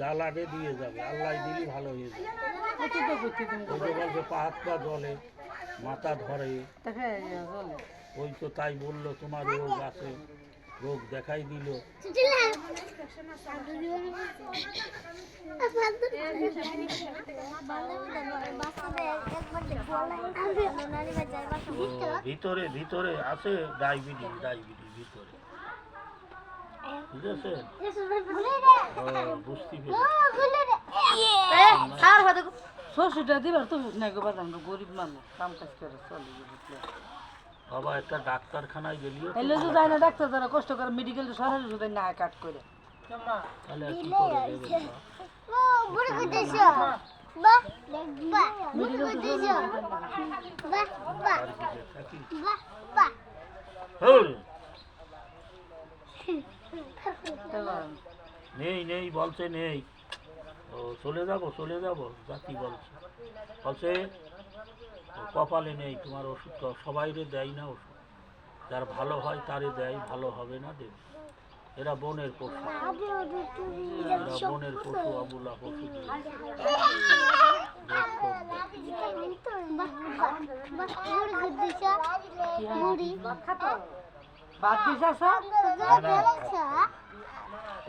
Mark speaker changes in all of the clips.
Speaker 1: যা দিয়ে যাবে। আল্লাহ দিলি ভালো হয়ে যাবে। ওই যে বলছে পা জলে, মাথা ধরে। ওই তো তাই বলল, তোমার রোগ আছে। রোগ দেখাই দিল। ভিতরে ভিতরে আছে ডায়াবেটিস ডায়াবেটিস, ভিতরে। বুঝেছে ও, বুঝতে
Speaker 2: কথা
Speaker 3: শ্বশুরটা দিবার তো নাই গো বাদাম গরিব মানুষ। কাম কাজ করে চলে
Speaker 1: বাবা একটা ডাক্তারখানায় গেলিও
Speaker 3: এলে তো যায় না ডাক্তার তারা কষ্ট করে মেডিকেল সরাসরি শুধু না কাট করে।
Speaker 1: তাহলে আর কি করে দেবে আর কি যে থাকি হুল, নেই নেই বলছে নেই। ও চলে যাব চলে যাব জাতি বলছে। বলছে কপালে নেই তোমার ওষুধ সবাইরে দেয় না ওষুধ। যার ভালো হয় তারে দেয় ভালো হবে না দেবে। এরা বনের পশু। এরা বনের পশু অবুলা পশু।
Speaker 3: বাদ দিস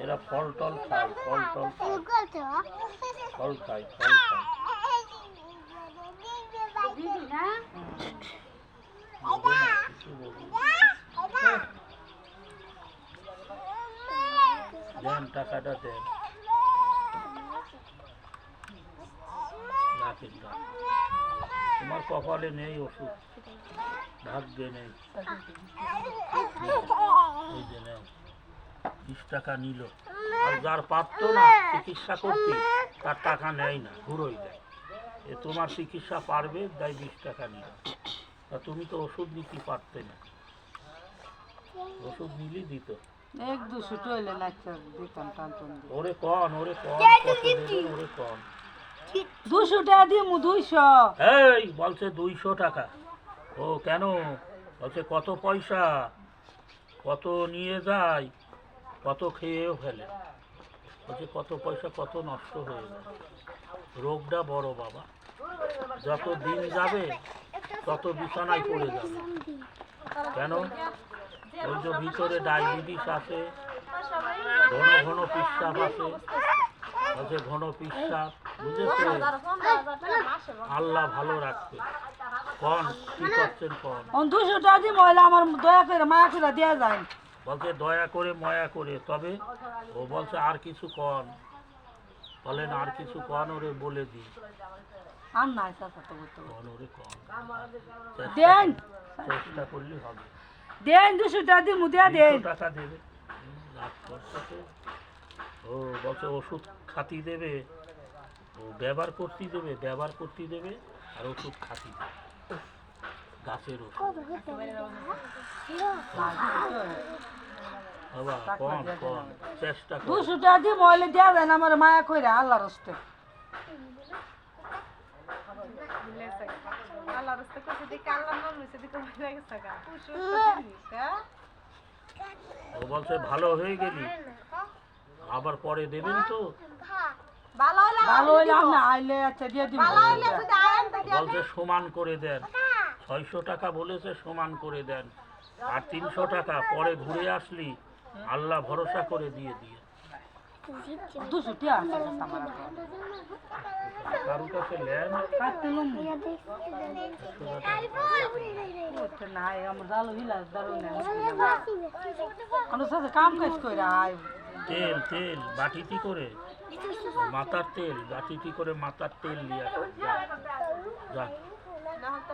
Speaker 1: এরা ফল টল খায়, ফল টল ফল খায় ফল খায়। টাকাটা দেন। তোমার কপালে নেই ওষুধ, ভাগ্যে নেই। নেও। বিশ টাকা নিল। আর যার পারত না চিকিৎসা করতে তার টাকা নেয় না ঘুরোই দেয় এ তোমার চিকিৎসা পারবে তাই বিশ টাকা নিল। তা তুমি তো ওষুধ নিতে পারতে না। ওষুধ নিলি দিত।
Speaker 3: এক দুশো দিতাম
Speaker 1: ওরে কন ওরে কন কত দেবেন ওরে কন।
Speaker 3: দুশো টাকা দিয়ে দুইশো।
Speaker 1: এই বলছে দুইশো টাকা। ও কেন? বলছে কত পয়সা? কত নিয়ে যায়? কত খেয়েও ফেলে। বলছে, কত পয়সা, কত নষ্ট হয়ে যায়। রোগটা বড় বাবা। যত দিন যাবে, তত বিছানায় পড়ে যাবে। কেন? ওই যে ভিতরে ডায়াবেটিস আছে, ঘন ঘন পিসাব আছে। বলছে, ঘন পিসাব, বুঝেছে? আল্লাহ ভালো রাখবে। কন, কি করছেন কন?
Speaker 3: অন দুশো টাকা দিয়ে মহিলা আমার দয়া করে, মায়া করে দেওয়া যায়।
Speaker 1: বলছে দয়া করে ময়া করে। তবে ও বলছে আর কিছু কন বলেন আর কিছু কন ওরে বলে দি।
Speaker 3: আর নাই।
Speaker 1: কন ওরে কন
Speaker 3: দেন।
Speaker 1: চেষ্টা করলে হবে।
Speaker 3: দেন দুশো টাকা দিয়ে মু দেয়া দেন।
Speaker 1: টাকা দেবে। ও বলছে ওষুধ খাতি দেবে। ও ব্যবহার করতে দেবে ব্যবহার করতে দেবে আর ওষুধ খাতি দেবে। গাছের ওষুধ বাবা কম কম। চেষ্টা কর।
Speaker 3: দুশো টাকা দিয়ে মহিলা দেওয়া যায় না আমার মায়া আল্লাহর হস্তে।
Speaker 1: ও বলছে ভালো হয়ে গেলি। আবার পরে দেবেন তো?
Speaker 3: ভালো হইলে আপনি আইলে আচ্ছা দিয়ে দিব।
Speaker 1: বলছে সমান করে দেন। ছয়শো টাকা বলেছে সমান করে দেন। আর তিনশো টাকা পরে ঘুরে আসলি আল্লাহ ভরসা করে দিয়ে দিয়ে। কারও কাছে
Speaker 3: কাম কাজ আয়
Speaker 1: তেল তেল বাটিটি করে? মাথার তেল বাটিটি করে মাথার তেল নিয়ে যা।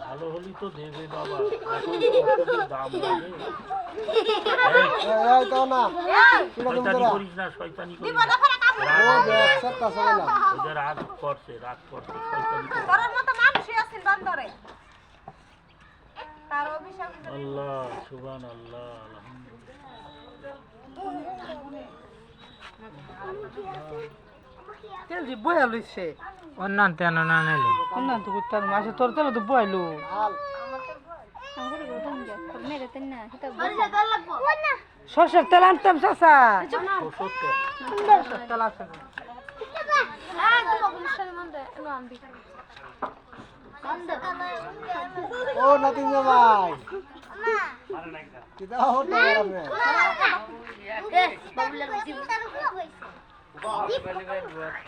Speaker 1: ভালো হলে তো দেবে বাবা। এখন দাম লাগে? এই,
Speaker 2: এই তো না।
Speaker 1: শয়তানি করিস না করিস রাগ করছে। রাগ করছে শয়তানি আল্লাহ সুবান আল্লাহ আলহামদুলিল্লাহ।
Speaker 3: তেল যে বয়া লইছে।
Speaker 4: অন্যান তেন না নিলে
Speaker 3: না তো করতে মাসে তোর তেল তো বয়ালো। সর্ষের তেল আনতাম
Speaker 1: তেল।
Speaker 3: আছে
Speaker 2: ও নাতিন ভাই কিতা হতো Oliver
Speaker 5: Liverpool.